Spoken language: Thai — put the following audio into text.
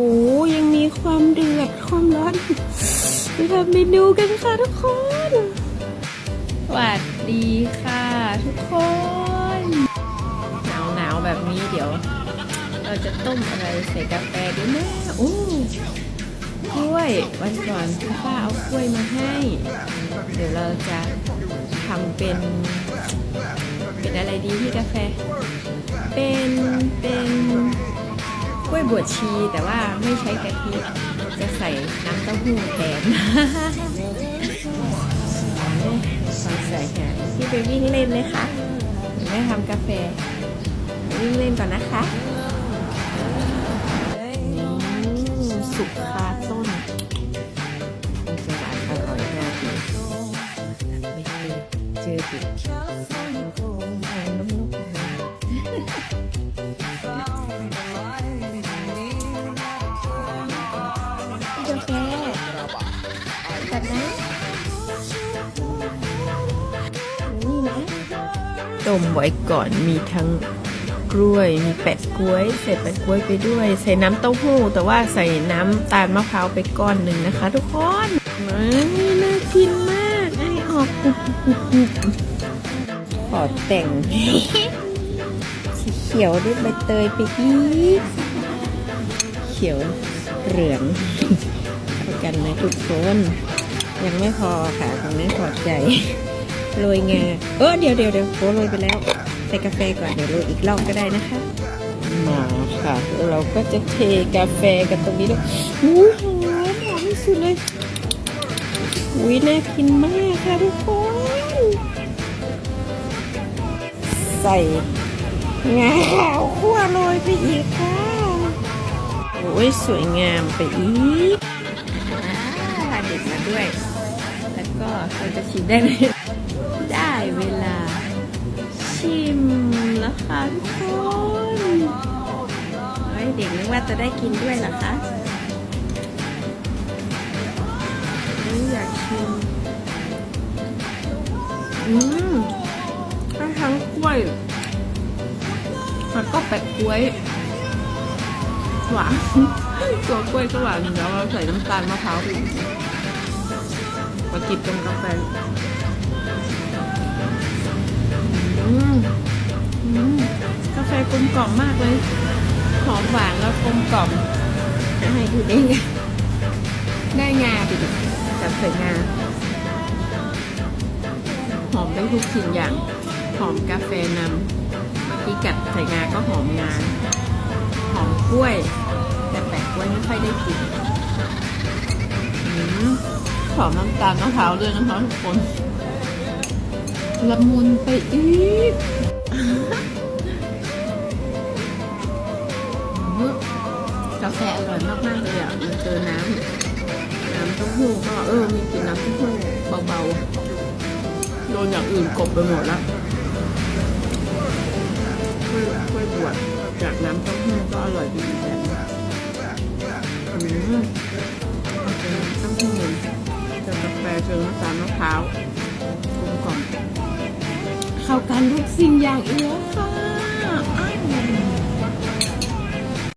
โอ้ยังมีความเดือดความร้อนไปทำเมนูกันค่ะทุกคนสวัสดีค่ะ ทุกคนหนาวหนาวแบบนี้เดี๋ยว เราจะต้มอะไรใส่กาแฟดีนะโอ้กล้วยวันก่อนคุณป้าเอากล้วยมาให้ เดี๋ยวเราจะทำเป็น เป็นอะไรดีที่กาแฟ เป็นเป็น บวชชีแต่ว่าไม่ใช้กะทิจะใส่น้ำเต้าหู้แทนฟังใส่ค่ะพี่ไปวิ่งเล่นเลยค่ะแม่ทำกาแฟวิ่งเล่นก่อนนะคะนี่สุกคาต้นจะหวานอร่อยมากเลยไม่เคยเจอติดนุ่มๆก ตัดนะนี่นะต้มไว้ก่อนมีทั้งกล้วยมีแปะกล้วยใส่แปะกล้วยไปด้วย ใส่น้ำเต้าหู้ แต่ว่าใส่น้ำตาลมะพร้าวไปก้อนหนึ่งนะคะ ทุกคนนี่น่ากินมากไอออกกรุบกรุบกรุบกรุบขอแต่งสีเขียวด้วยใบเตยไปอีกเขียวเหลืองเข้ากันนะทุกคน ยังไม่พอค่ะยังไม่พอใจโรยงาเออเดี๋ยวเดี๋ยวเดี๋ยวโอ้โรยไปแล้วใส่กาแฟก่อนเดี๋ยวโรยอีกรอบก็ได้นะคะมาค่ะเราก็จะเทกาแฟกันตรงนี้ด้วยอุ้ยหอมหอมที่สุดเลยอุ้ยน่ากินมากค่ะทุกคนใส่งาขาวคั่วโรยไปอีกค่ะโอ้ยสวยงามไปอีกอ่าเด้วย แล้วก็เราจะชิมได้ไหมได้เวลา ชิมแล้วค่ะทุกคนเฮ้ยเด็กนึกว่าจะได้กินด้วยเหรอคะอยากชิม อืมได้ทั้งกล้วยแล้วก็แปะกล้วยหวานตัวกล้วยก็หวานแล้วเราใส่น้ำตาลมะพร้าวไป กมากินเป็นกาแฟอืมอืมกาแฟกลมกล่อมมากเลย หอมหวานแล้วกลมกล่อมจะให้ดูได้ไงได้งาไปดิจับใส่งา หอมได้ทุกสิ่งอย่าง หอมกาแฟนำเมื่อกี้กัดใส่งาก็หอมงา หอมกล้วย แต่แปะกล้วยไม่ค่อยได้กินอืม หอมน้ำตาลมะพร้าวด้วยนะคะทุกคนละมุนไปอีกอืมกาแฟอร่อยมากๆเลยอะมันเจอน้ำน้ำเต้าหู้ก็เออมีกลิ่นน้ำเต้าหู้เบาๆ โดนอย่างอื่นกลบไปหมดแล้วกล้วยกล้วยบวชจากน้ำเต้าหู้ก็อร่อยดีอีกแบบหนึ่งอืมเป็นน้ำเต้าหู้เจ อกาแฟเจอน้ำตาลมะพร้าวกลมกล่อมเข้ากันทุกสิ่งอย่างเอีกแล้วค่ะ